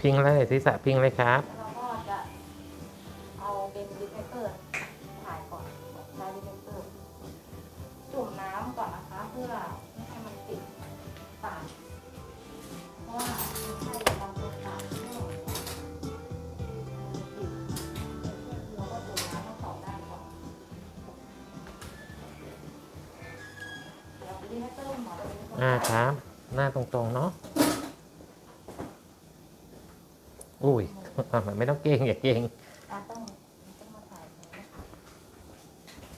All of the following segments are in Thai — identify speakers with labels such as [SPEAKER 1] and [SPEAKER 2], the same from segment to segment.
[SPEAKER 1] พิงเลยศีรษะพิงเลยครับ
[SPEAKER 2] เราก็จะเอาเป็นรีเฟเตอร์ถ่ายก่อนใช้รีเฟกเตอร์จุ่มน้ำก่อนนะคะ เพื่อไม่ให้มันติดปากเพราะว่าคนไข้บางคนปากแห้งติดเราก็จุ่มน้ำทั้งสองด้านก่อนเดี๋ยวรีเฟเตอร์หมอจะเป็น
[SPEAKER 1] อ่าครับ หน้าตรงๆเนาะ อุ้ยไม่ต้องเก่งอย่าเก่ง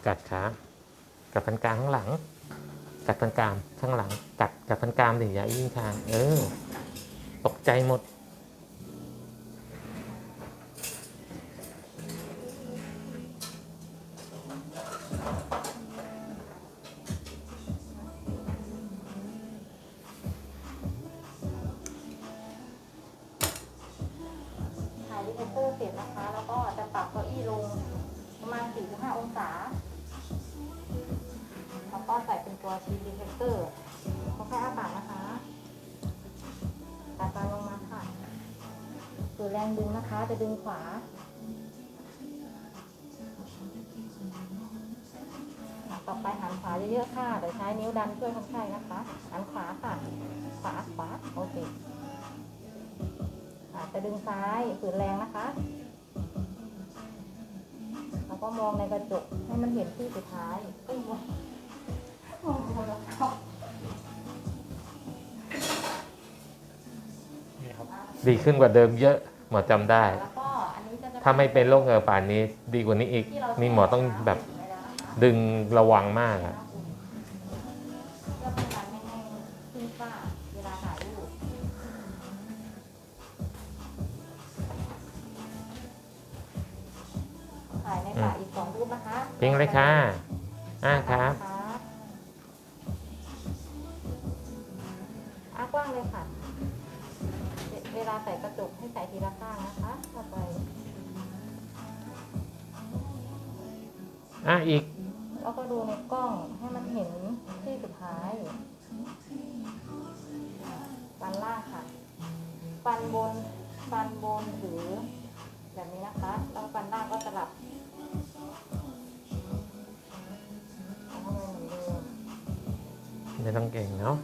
[SPEAKER 1] กัดขากัดพันกลางข้างหลัง กัดพันกลางข้างหลัง กัดกัดพันกลางดิอย่ายิ่งทาง เออ ตกใจหมด
[SPEAKER 2] อร์เสร็จนะคะ แล้วก็จะปรับเก้าอี้ลงประมาณ 4-5 องศา แล้วก็ใส่เป็นตัวชีรีเฟกเตอร์เขาแค่อ้าปากนะคะตาตาลงมาค่ะคือแรงดึงนะคะ จะดึงขวาต่อไปหันขวาเยอะๆค่ะเดี๋ยวใช้นิ้วดันช่วยคนไข้นะคะ หันขวา อาจจะดึงซ้ายฝืนแรงนะคะแล้วก็มองในกระจกให้มันเห็นที่สุดท้ายเอ้ยมองมองบนแล้วก็
[SPEAKER 1] ดีขึ้นกว่าเดิมเยอะหมอจำได้
[SPEAKER 2] แล้วก็อันนี้จะ
[SPEAKER 1] ถ้าไม่เป็นโรคเงือป่านนี้ ดีกว่านี้อีก
[SPEAKER 2] ที่เรา
[SPEAKER 1] นี่หมอต้องแบบ
[SPEAKER 2] ไว้แล้วนะคะ
[SPEAKER 1] ดึงระวังมากอะ
[SPEAKER 2] รูปนะคะ
[SPEAKER 1] พิงเลยค่ะ อ่าครับ
[SPEAKER 2] อากว้างเลยค่ะเวเวลาใส่กระจกให้ใส่ทีละข้างนะคะเข้าไป
[SPEAKER 1] อะอีก
[SPEAKER 2] แล้วก็ดูในกล้องให้มันเห็นที่สุดท้ายฟันล่างค่ะ ฟันบน ฟันบนถือแบบนี้นะคะ แล้วฟันล่างก็สลับ ไม่
[SPEAKER 1] ต้องเก่งเนาะ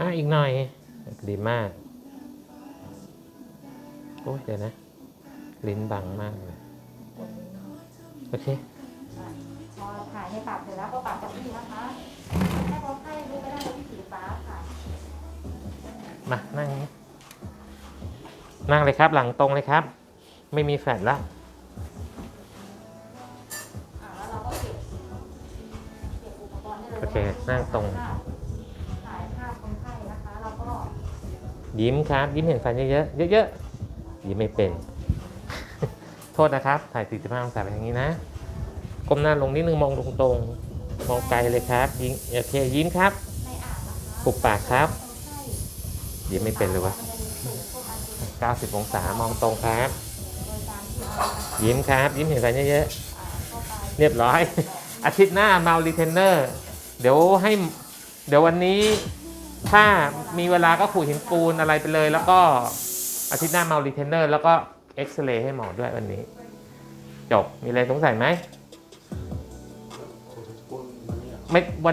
[SPEAKER 1] อะอีกหน่อยดีมากโอ้ยเดี๋ยวนะ ลิ้นบังมากเลย โอเค
[SPEAKER 2] พอถ่ายในปากเสร็จแล้วก็ปากกับที่นะคะให้คนไข้ดูไปได้เลยที่สีฟ้าค่ะ
[SPEAKER 1] มานั่งนี้นั่งเลยครับหลังตรงเลยครับ ไม่มีแฟลชแล้ว
[SPEAKER 2] เลย
[SPEAKER 1] โอเคนั่งตรง
[SPEAKER 2] ยิ้
[SPEAKER 1] มครับ ยิ้มเห็นฟันเยอะๆเยอะๆยิ้มไม่เป็น โทษนะครับ ถ่าย 45 องศาไปทางนี้นะ ก้มหน้าลงนิดนึงมองตรงๆ มองไกลเลยครับ ยิ้มโอเค ยิ้มครับปุบปากครับ ยิ้มไม่เป็นเลยวะ90 องศามองตรงครับ
[SPEAKER 2] ยิ้
[SPEAKER 1] มครับ ยิ้มเห็นฟันเยอะๆเรียบร้อย อาทิตย์หน้ามารีเทนเนอร์ เดี๋ยวให้เดี๋ยววันนี้ถ้ามีเวลาก็ขูดหินปูนอะไรไปเลย แล้วก็อาทิตย์หน้ามารีเทนเนอร์แล้วก็เอ็กซเรย์ให้หมอด้วยวันนี้ จบมีอะไรสงสัยไหมไม่วัน